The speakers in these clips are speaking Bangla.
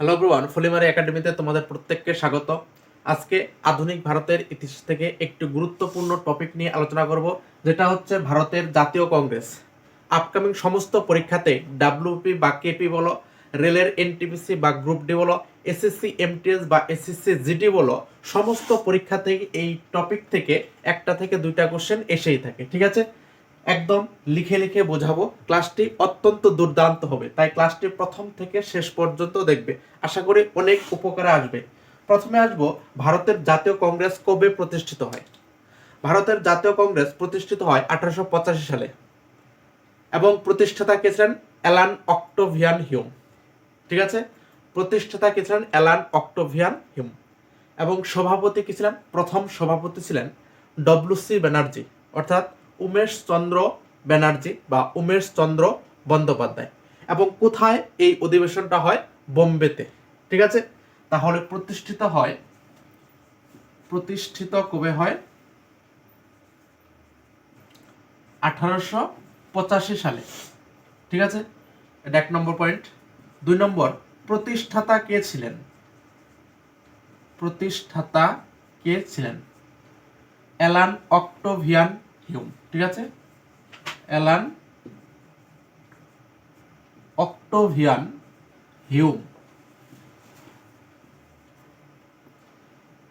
হ্যালো ব্রুয়ান ফলিমারি একাডেমিতে তোমাদের প্রত্যেককে স্বাগত। আজকে আধুনিক ভারতের ইতিহাস থেকে একটি গুরুত্বপূর্ণ টপিক নিয়ে আলোচনা করব, যেটা হচ্ছে ভারতের জাতীয় কংগ্রেস। আপকামিং সমস্ত পরীক্ষাতে ডাব্লিউপি বা কেপি বলো, রেলের এনটিপিসি বা গ্রুপ ডি বলো এসএসসি এমটিএস বা এসএসসি জিডি বলো, সমস্ত পরীক্ষা থেকে এই টপিক থেকে একটা থেকে দুইটা কোশ্চেন এসেই থাকে, ঠিক আছে? একদম লিখে লিখে বোঝাবো। ক্লাসটি অত্যন্ত দুর্দান্ত হবে। তাই ক্লাসটি প্রথম থেকে শেষ পর্যন্ত দেখবে। আশা করি অনেক উপকারে আসবে। প্রথমে আসব, ভারতের জাতীয় কংগ্রেস কবে প্রতিষ্ঠিত হয়? ভারতের জাতীয় কংগ্রেস প্রতিষ্ঠিত হয় আঠারোশো পঁচাশি সালে। এবং প্রতিষ্ঠাতা কে ছিলেন অ্যালান অক্টোভিয়ান হিউম। ঠিক আছে? প্রতিষ্ঠাতা কে ছিলেন অ্যালান অক্টোভিয়ান হিউম। এবং সভাপতি কি ছিলেন, প্রথম সভাপতি ছিলেন ডব্লিউ সি ব্যানার্জি। অর্থাৎ উমেশ চন্দ্র ব্যানার্জি বা উমেশ চন্দ্র বন্দ্যোপাধ্যায়। এবং কোথায় এই অধিবেশনটা হয়? বোম্বেতে। ঠিক আছে? তাহলে প্রতিষ্ঠিত হয়, প্রতিষ্ঠিত কবে হয়? আঠারোশো পঁচাশি সালে। ঠিক আছে? এটা এক নম্বর পয়েন্ট। দুই নম্বর, প্রতিষ্ঠাতা কে ছিলেন? প্রতিষ্ঠাতা কে ছিলেন? অ্যালান অক্টোভিয়ান হিউম, ঠিক আছে? Allan Octavian Hume.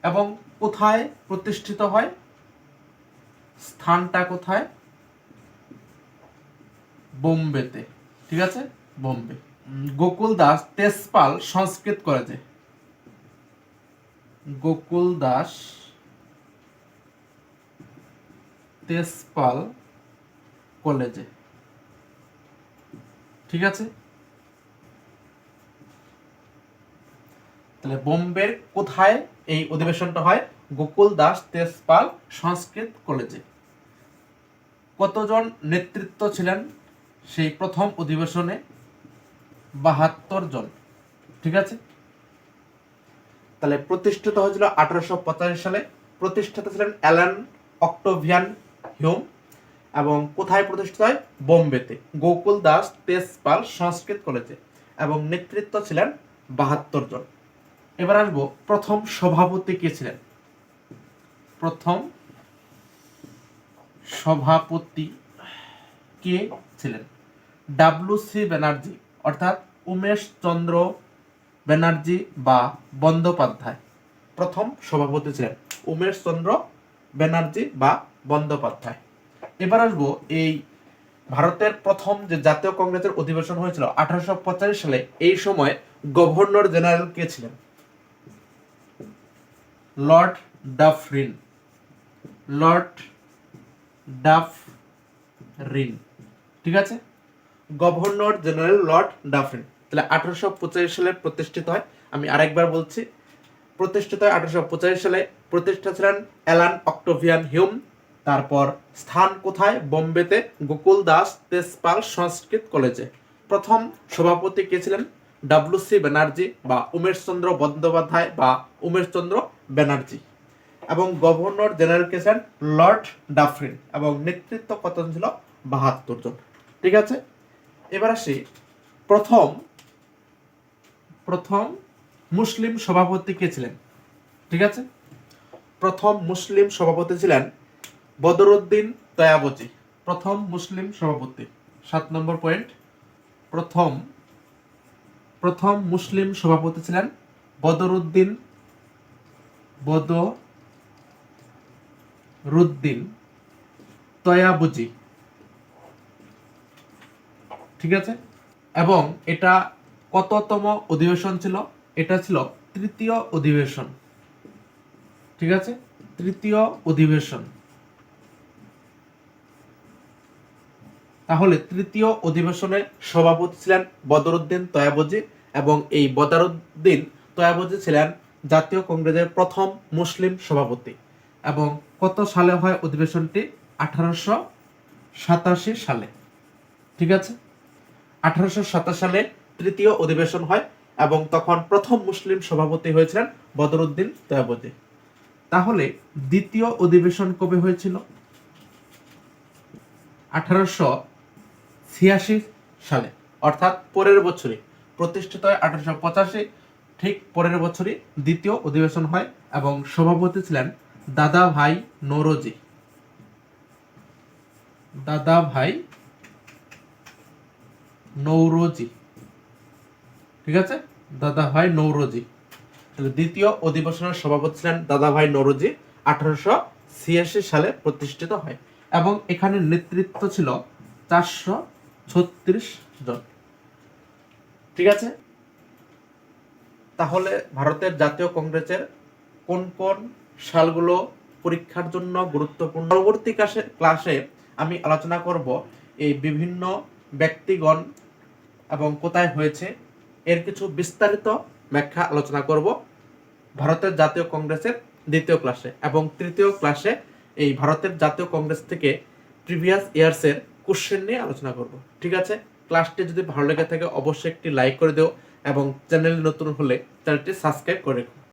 এবং কোথায় প্রতিষ্ঠিত হয়? স্থানটা কোথায়? বোম্বেতে, ঠিক আছে? বোম্বে। গোকুল দাস তেজপাল সংস্কৃত কলেজে গোকুল দাস তেজপাল কলেজে। ঠিক আছে? তাহলে বোম্বের কোথায় এই অধিবেশনটা হয়? গোকুল দাস তেজপাল সংস্কৃত কলেজে। কতজন নেতৃত্ব ছিলেন সেই প্রথম অধিবেশনে? বাহাত্তর জন। ঠিক আছে? তাহলে প্রতিষ্ঠিত হয়েছিল আঠারোশো পঁচাশি সালে। প্রতিষ্ঠাতা ছিলেন অ্যালান অক্টোভিয়ান হিউম এবং কোথায় প্রতিষ্ঠিত হয়? বোম্বেতে। গোকুল দাস তেজপাল সংস্কৃত কলেজে এবং নেতৃত্ব ছিলেন বাহাত্তর জন। এবার আসব প্রথম সভাপতি কে ছিলেন? প্রথম সভাপতি কে ছিলেন? ডাব্লু সি ব্যানার্জি, অর্থাৎ উমেশ চন্দ্র ব্যানার্জি বা বন্দ্যোপাধ্যায়। প্রথম সভাপতি ছিলেন উমেশ চন্দ্র ব্যানার্জি বা বন্দ্যোপাধ্যায়। এবার আসব এই ভারতের প্রথম যে জাতীয় কংগ্রেসের অধিবেশন হয়েছিল আঠারোশো পঁচাশি সালে, এই সময় গভর্নর জেনারেল কে ছিলেন? Lord Dufferin. Lord Dufferin ঠিক আছে? Governor general lord Dufferin. তাহলে আঠারোশো পঁচাশি সালে প্রতিষ্ঠিত হয়, আমি আরেকবার বলছি, প্রতিষ্ঠিত হয় আঠারোশো পঁচাশি সালে। প্রতিষ্ঠা ছিলেন অ্যালান অক্টোভিয়ান হিউম। তারপর স্থান কোথায়? বোম্বেতে গোকুল দাস তেজপাল সংস্কৃত কলেজে। প্রথম সভাপতি কে ছিলেন? ডাব্লু সি ব্যানার্জি বা উমেশ চন্দ্র বন্দ্যোপাধ্যায় বা উমেশ চন্দ্র ব্যানার্জি। এবং গভর্নর জেনারেল কে ছিলেন? Lord Dufferin. এবং নেতৃত্ব কতজন ছিল? বাহাত্তর জন। ঠিক আছে? এবার আসি। প্রথম প্রথম মুসলিম সভাপতি কে ছিলেন? ঠিক আছে? প্রথম মুসলিম সভাপতি ছিলেন বদরুদ্দিন তয়াবজি প্রথম মুসলিম সভাপতি। সাত নম্বর পয়েন্ট। প্রথম প্রথম মুসলিম সভাপতি ছিলেন বদরুদ্দিন বদরুদ্দিন তয়াবজি ঠিক আছে? এবং এটা কততম অধিবেশন ছিল? এটা ছিল তৃতীয় অধিবেশন। ঠিক আছে? তৃতীয় অধিবেশন। তাহলে তৃতীয় অধিবেশনের সভাপতি ছিলেন বদরুদ্দিন তয়াবজি এবং এই বদরুদ্দিন তয়াবজি ছিলেন জাতীয় কংগ্রেসের প্রথম মুসলিম সভাপতি। এবং কত সালে হয় অধিবেশনটি? আঠারোশো সাতাশি সালে। ঠিক আছে? আঠারোশো সাতাশ সালে তৃতীয় অধিবেশন হয় এবং তখন প্রথম মুসলিম সভাপতি হয়েছিলেন বদরুদ্দিন তয়াবজি। তাহলে দ্বিতীয় অধিবেশন কবে হয়েছিল? আঠারোশো ছিয়াশি সালে, অর্থাৎ পরের বছরই। প্রতিষ্ঠিত হয় আঠারোশো পঁচাশি, ঠিক পরের বছরই দ্বিতীয় অধিবেশন হয় এবং সভাপতি ছিলেন দাদা ভাই নৌরজি। দাদা ভাই নৌরজি। ঠিক আছে? দাদা ভাই নৌরজি। তাহলে দ্বিতীয় অধিবেশনের সভাপতি ছিলেন দাদা ভাই নৌরজি, আঠারোশো ছিয়াশি সালে প্রতিষ্ঠিত হয়। এবং এখানে নেতৃত্ব ছিল চারশো ছত্রিশ জন। ঠিক আছে? তাহলে ভারতের জাতীয় কংগ্রেসের কোন কোন সালগুলো পরীক্ষার জন্য গুরুত্বপূর্ণ? পরবর্তী ক্লাসে আমি আলোচনা করব এই বিভিন্ন ব্যক্তিগণ এবং কোথায় হয়েছে এর কিছু বিস্তারিত ব্যাখ্যা আলোচনা করব ভারতের জাতীয় কংগ্রেসের দ্বিতীয় ক্লাসে এবং তৃতীয় ক্লাসে এই ভারতের জাতীয় কংগ্রেস থেকে প্রিভিয়াস ইয়ার্সের কোশ্চেন নিয়ে আলোচনা করব, ঠিক আছে? ক্লাসটি যদি ভালো লেগে থাকে, অবশ্যই একটি লাইক করে দিও এবং চ্যানেল নতুন হলে চ্যানেলটি সাবস্ক্রাইব করে রেখো।